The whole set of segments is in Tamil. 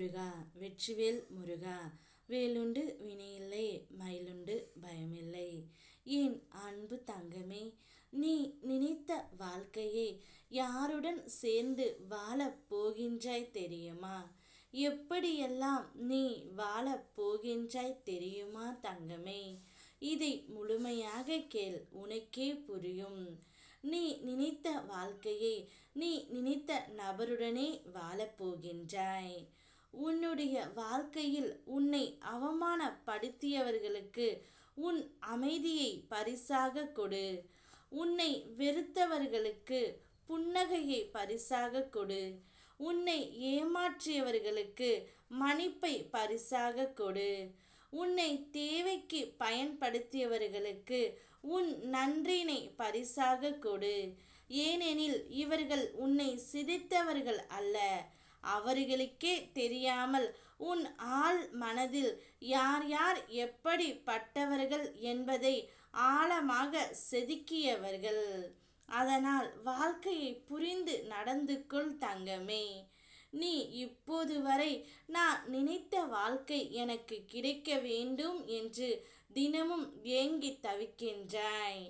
முருகா வெற்றிவேல் முருகா வேலுண்டு வினையில்லை மயிலுண்டு பயமில்லை. என் அன்பு தங்கமே நீ நினைத்த வாழ்க்கையை யாருடன் சேர்ந்து வாழப் போகின்றாய் தெரியுமா? எப்படியெல்லாம் நீ வாழப் போகின்றாய் தெரியுமா தங்கமே? இதை முழுமையாக கேள் உனக்கே புரியும். நீ நினைத்த வாழ்க்கையை நீ நினைத்த நபருடனே வாழப்போகின்றாய் உன்னுடைய வாழ்க்கையில் உன்னை அவமானப்படுத்தியவர்களுக்கு உன் அமைதியை பரிசாக கொடு. உன்னை வெறுத்தவர்களுக்கு புன்னகையை பரிசாக கொடு. உன்னை ஏமாற்றியவர்களுக்கு மன்னிப்பை பரிசாக கொடு. உன்னை தேவைக்கு பயன்படுத்தியவர்களுக்கு உன் நன்றினை பரிசாக கொடு. ஏனெனில் இவர்கள் உன்னை சிதைத்தவர்கள் அல்ல. அவர்களுக்கே தெரியாமல் உன் ஆள் மனதில் யார் யார் எப்படி பட்டவர்கள் என்பதை ஆழமாக செதுக்கியவர்கள். அதனால் வாழ்க்கையை புரிந்து நடந்து கொள் தங்கமே. நீ இப்போது வரை நான் நினைத்த வாழ்க்கை எனக்கு கிடைக்க வேண்டும் என்று தினமும் ஏங்கி தவிக்கின்றாய்.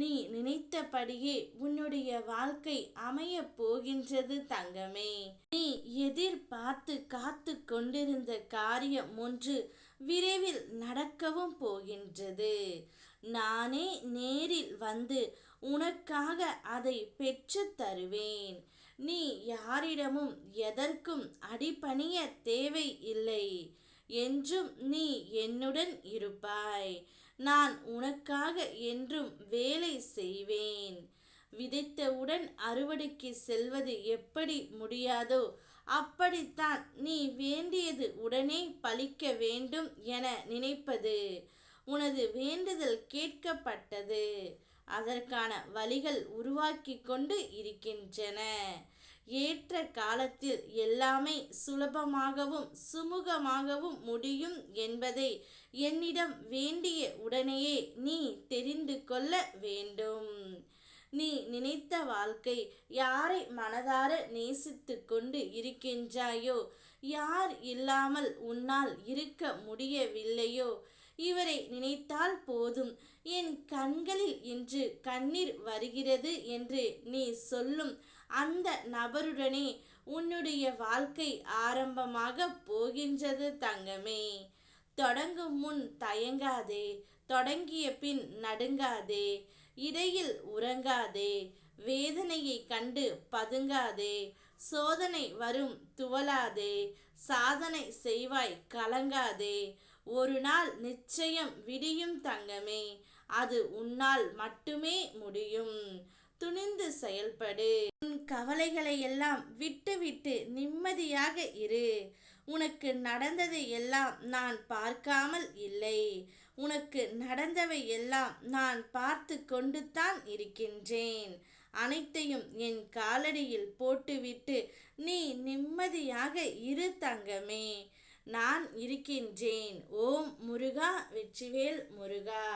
நீ நினைத்தபடியே உன்னுடைய வாழ்க்கை அமைய போகின்றது தங்கமே. நீ எதிர்பார்த்து காத்து கொண்டிருந்த காரியம் ஒன்று விரைவில் நடக்கவும் போகின்றது. நானே நேரில் வந்து உனக்காக அதை பெற்று தருவேன். நீ யாரிடமும் எதற்கும் அடிபணிய தேவை இல்லை என்றும் நீ என்னுடன் இருப்பாய். நான் உனக்காக என்றும் வேலை செய்வேன். விதைத்தவுடன் அறுவடைக்கு செல்வது எப்படி முடியாதோ அப்படித்தான் நீ வேண்டியது உடனே பழிக்க வேண்டும் என நினைப்பது. உனது வேண்டுதல் கேட்கப்பட்டது. அதற்கான வழிகள் உருவாக்கி கொண்டு இருக்கின்றன. ஏற்ற காலத்தில் எல்லாமே சுலபமாகவும் சுமூகமாகவும் முடியும் என்பதை என்னிடம் வேண்டிய உடனேயே நீ தெரிந்து கொள்ள வேண்டும். நீ நினைத்த வாழ்க்கை யாரை மனதார நேசித்து கொண்டு இருக்கின்றாயோ யார் இல்லாமல் உன்னால் இருக்க முடியவில்லையோ? இவரை நினைத்தால் போதும். என் கண்களில் இன்று கண்ணீர் வருகிறது என்று நீ சொல்லும் அந்த நபருடனே உன்னுடைய வாழ்க்கை ஆரம்பமாக போகின்றது தங்கமே. தொடங்கும் முன் தயங்காதே தொடங்கிய பின் நடுங்காதே இடையில் உறங்காதே வேதனையை கண்டு பதுங்காதே சோதனை வரும் துவலாதே சாதனை செய்வாய் கலங்காதே ஒரு நாள் நிச்சயம் விடியும் தங்கமே அது உன்னால் மட்டுமே முடியும். துணிந்து செயல்படு. உன் கவலைகளை எல்லாம் விட்டுவிட்டு நிம்மதியாக இரு. உனக்கு நடந்ததை எல்லாம் நான் பார்க்காமல் இல்லை. உனக்கு நடந்தவை எல்லாம் நான் பார்த்து கொண்டு தான் இருக்கின்றேன். அனைத்தையும் என் காலடியில் போட்டுவிட்டு நீ நிம்மதியாக இரு தங்கமே. நான் இருக்கின்றேன். ஓம் முருகா வெற்றிவேல் முருகா.